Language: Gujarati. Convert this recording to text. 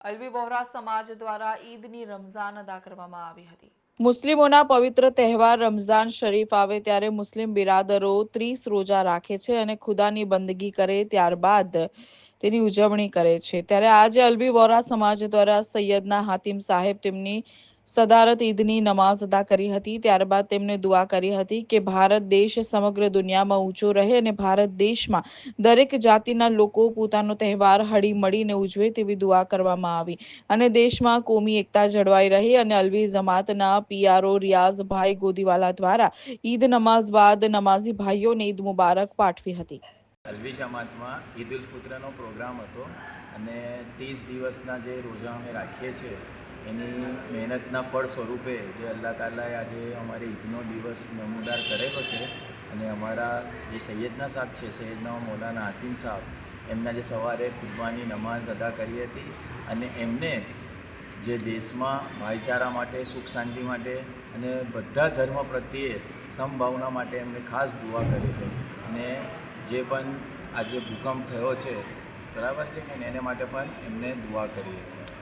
અલવી વોહરા સમાજ દ્વારા ઈદની રમઝાન અદા કરવામાં આવી હતી. મુસ્લિમોના પવિત્ર તહેવાર રમઝાન શરીફ આવે ત્યારે મુસ્લિમ બિરાદરો ત્રીસ રોજા રાખે છે અને ખુદાની બંદગી કરે ત્યારબાદ તેની ઉજવણી કરે છે. ત્યારે આજે અલબી વોરા સમાજ દ્વારા સૈયદના હાતિમ સાહેબ તેમની સદારત ઈદની નમાઝ અદા કરી હતી. ત્યારબાદ તેમને દુઆ કરી હતી કે ભારત દેશ સમગ્ર દુનિયામાં ઊંચો રહે અને ભારત દેશમાં દરેક જાતિના લોકો પોતાનો તહેવાર હળી મળીને ઉજવે તેવી દુઆ કરવામાં આવી. અને દેશમાં કોમી એકતા જળવાઈ રહી અને અલવી જમાતના પીઆરઓ રિયાઝભાઈ ગોદીવાલા દ્વારા ઈદ નમાઝ બાદ નમાઝી ભાઈઓને ઈદ મુબારક પાઠવી હતી. અલવી જમાતમાં ઈદ ઉલ ફિત્રનો પ્રોગ્રામ હતો અને ત્રીસ દિવસના જે રોજા અમે રાખીએ છીએ એની મહેનતના ફળ સ્વરૂપે જે અલ્લાહ તાલાએ આજે અમારે ઈદનો દિવસ નમૂદાર કરેલો છે અને અમારા જે સૈયદના સાહેબ છે, સૈયદના મોલાના આતિમ સાહેબ, એમના જે સવારે ખુદવાની નમાઝ અદા કરી હતી અને એમને જે દેશમાં ભાઈચારા માટે, સુખ શાંતિ માટે અને બધા ધર્મ પ્રત્યે સમભાવના માટે એમને ખાસ દુઆ કરી છે અને જે પણ આજે ભૂકંપ થયો છે, બરાબર છે કે એને માટે પણ એમને દુઆ કરી હતી